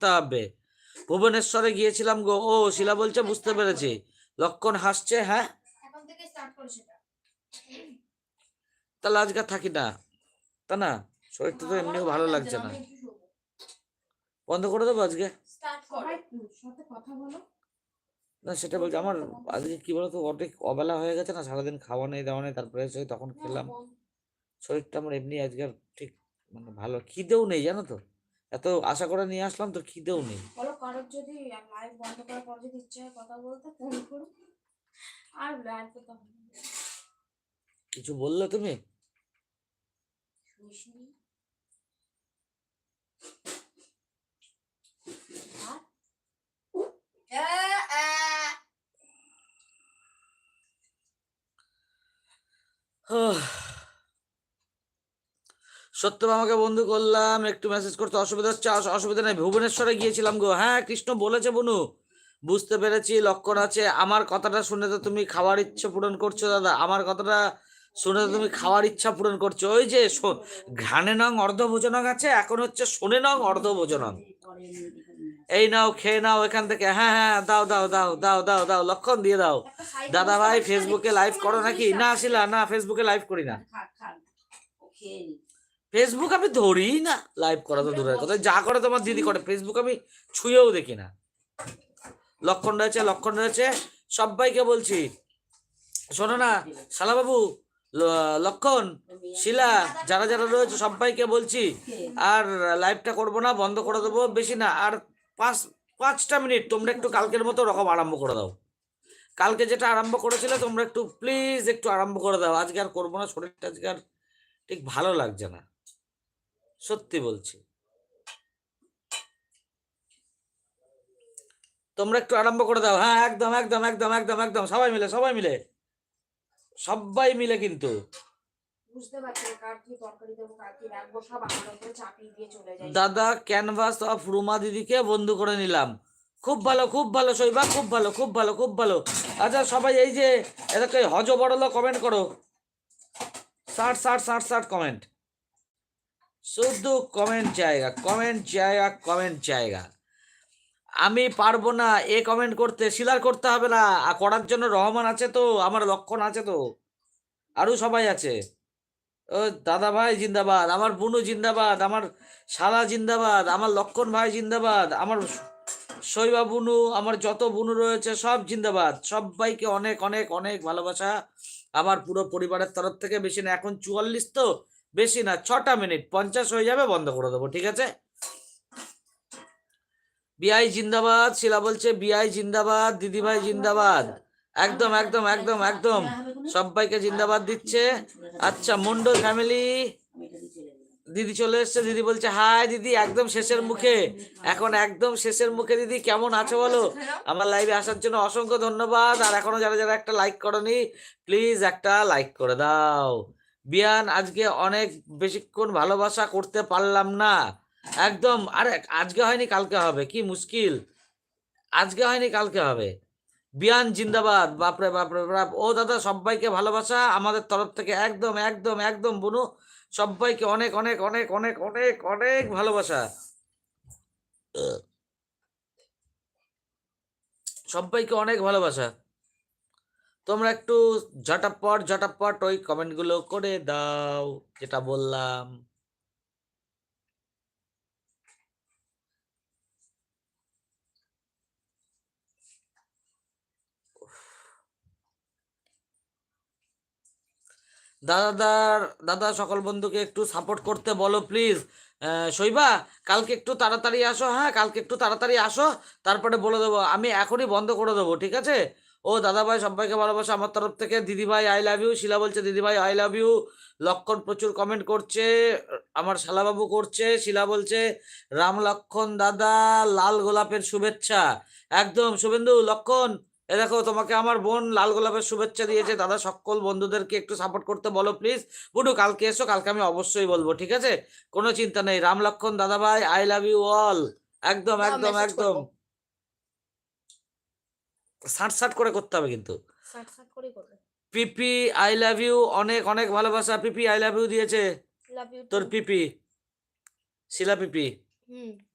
থাকতে হবে ভুবনেশ্বরে গিয়েছিলাম গো। ও শিলা বলছে বুঝতে পেরেছি। লক্ষণ হাসছে হ্যাঁ? এখন থেকে স্টার্ট করো সেটা। তাহলে আজকে থাকি না। তা না শরীরটা তো এমনিও ভালো লাগছে না। বন্ধ করে দেবো আজকে? স্টার্ট করো। সবাই সাথে কথা বলো। না সেটা বলছি আমার আজকে কি বলতো অনেক অবেলা হয়ে গেছে না সারাদিন খাওয়া নেই দাওয়া নেই তারপরে এসে তখন খেলাম। শরীরটা আমার এমনি আজকে ঠিক মানে ভালো খিদেও নেই জানো তো? এত আশা করে নিয়ে আসলাম তো খিদেও নেই। বলো কারোর যদি লাইভ বন্ধ করার পর যদি ইচ্ছে হয় কথা বলতে ফোন করো। আর লাইভ কিছু বললে তুমি? শুনিসনি। আর? সত্য আমাকে বন্ধু করলাম, একটু মেসেজ করতে অসুবিধা হচ্ছে অস- অসুবিধা নেই। ভুবনেশ্বরে গিয়েছিলাম গো। হ্যাঁ কৃষ্ণ বলেছে বনু। বুঝতে পেরেছি, লক্ষণ আছে। আমার কথাটা শুনে তো তুমি খাওয়ার ইচ্ছা পূরণ করছ দাদা। আমার কথাটা শুনে তুমি খাওয়ার ইচ্ছা পূরণ করছ। ওই যে ঘ্রাণে নং অর্ধভোজনং আছে, এখন হচ্ছে শোনে নং অর্ধভোজনং। এই নাও, খেয়ে নাও এখান থেকে। হ্যাঁ হ্যাঁ দাও দাও দাও দাও দাও দাও, লক্ষণ দিয়ে দাও। দাদা ভাই ফেসবুকে লাইভ করো নাকি? না। আসিলা, না ফেসবুকে লাইভ করি নি। ফেসবুক আমি ধরি না লাইভ করা তো দূরের কথা। যা করে তোমার দিদি করে। ফেসবুক আমি ছুঁয়েও দেখি না। লক্ষণ রয়েছে লক্ষণ রয়েছে। সবাইকে বলছি, শোনো না, শালাবাবু লক্ষণ, শিলা, যারা যারা রয়েছে সবাইকে বলছি, আর লাইভটা করব না, বন্ধ করে দেবো, বেশি না। আর পাঁচ, পাঁচটা মিনিট, তোমরা একটু কালকের মতো রকম আরম্ভ করে দাও। কালকে যেটা আরম্ভ করেছিলে, তোমরা একটু প্লিজ একটু আরম্ভ করে দাও। আজকে আর করব না, শরীরটা আজকে আর ঠিক ভালো লাগছে না। সত্যি বলছি। তোমরা একটু আরম্ভ করে দাও। হ্যাঁ একদম একদম একদম একদম একদম। সবাই মিলে সবাই মিলে। সবাই মিলে কিন্তু। দাদা ক্যানভাস অফ রুমা দিদিকে বন্ধু করে নিলাম। খুব ভালো খুব ভালো শৈবা খুব ভালো খুব ভালো খুব ভালো। আচ্ছা সবাই এই যে এদেরকে হজ বড়লো কমেন্ট করো। ষাট ষাট ষাট ষাট কমেন্ট শুধু কমেন্ট জায়গা কমেন্ট জায়গা কমেন্ট জায়গা। আমি পারব না, এ কমেন্ট করতে, শিলার করতে হবে না। আর করার জন্য রহমান আছে তো, আমার লক্ষণ আছে তো। আরও সবাই আছে। ও দাদা ভাই জিন্দাবাদ, আমার বুনু জিন্দাবাদ, আমার শালা জিন্দাবাদ, আমার লক্ষণ ভাই জিন্দাবাদ, আমার শৈবা বুনু, আমার যত বুনু রয়েছে সব জিন্দাবাদ। সবাইকে অনেক অনেক অনেক ভালোবাসা। আমার পুরো পরিবারের তরফ থেকে বেশি না, এখন চুয়াল্লিশ তো। বেশি না, ছটা মিনিট, পঞ্চাশ হয়ে যাবে, বন্ধ করে দেবো, ঠিক আছে? বিআই জিন্দাবাদ, শিলা বলছে বিআই জিন্দাবাদ, দিদিভাই জিন্দাবাদ। একদম একদম একদম একদম। সবাইকে জিন্দাবাদ দিচ্ছে। আচ্ছা মন্ডল ফ্যামিলি, দিদি চলে এসছে, দিদি বলছে, হাই দিদি, একদম শেষের মুখে। এখন একদম শেষের মুখে, দিদি, কেমন আছো বলো? আমার লাইভে আসার জন্য অসংখ্য ধন্যবাদ। আর এখনও যারা যারা একটা লাইক করনি প্লিজ একটা লাইক করে দাও। বিয়ান, আজকে অনেক বেশিক্ষণ ভালোবাসা করতে পারলাম না। একদম, আরে, আজকে হয়নি, কালকে হবে। কি মুশকিল। আজকে হয়নি, কালকে হবে। বিয়ান, জিন্দাবাদ। বাপরে বাপরে, বাপ। ও দাদা, সবাইকে ভালোবাসা। আমাদের তরফ থেকে একদম একদম একদম, বুনু, সবাইকে অনেক অনেক অনেক অনেক অনেক অনেক ভালোবাসা। সবাইকে অনেক ভালোবাসা। তোমরা একটু ঝটাপট ঝটাপট ওই কমেন্টগুলো করে দাও, যেটা বললাম। দাদাদার, দাদা সকল বন্ধুকে একটু সাপোর্ট করতে বলো প্লিজ শৈবা, কালকে একটু তাড়াতাড়ি আসো হ্যাঁ কালকে একটু তাড়াতাড়ি আসো, তারপরে বলে দেবো। আমি এখনই বন্ধ করে দেবো, ঠিক আছে? ও দাদা ভাই সবাইকে ভালোবাসা। আমার তরফ থেকে দিদি ভাই আই লাভ ইউ শিলা বলছে দিদি ভাই আই লাভ ইউ লক্ষণ প্রচুর কমেন্ট করছে আমার শালাবাবু করছে। শিলা বলছে রাম লক্ষণ দাদা লাল গোলাপের শুভেচ্ছা। একদম শুভেন্দু লক্ষণ এ দেখো তোমাকে আমার বোন লাল গোলাপের শুভেচ্ছা দিয়েছে। দাদা সকল বন্ধুদেরকে একটু সাপোর্ট করতে বলো প্লিজ বুটু কালকে এসো কালকে আমি অবশ্যই বলব ঠিক আছে? কোনো চিন্তা নেই। রাম লক্ষণ দাদা ভাই আই লাভ ইউ অল একদম একদম। একদম। সাট সাট করে করতে হবে কিন্তু। সাট সাট করে করবে। পিপি আই লাভ ইউ অনেক অনেক ভালোবাসা। পিপি আই লাভ ইউ দিয়েছে। তোর পিপি শিলা পিপি। হুম।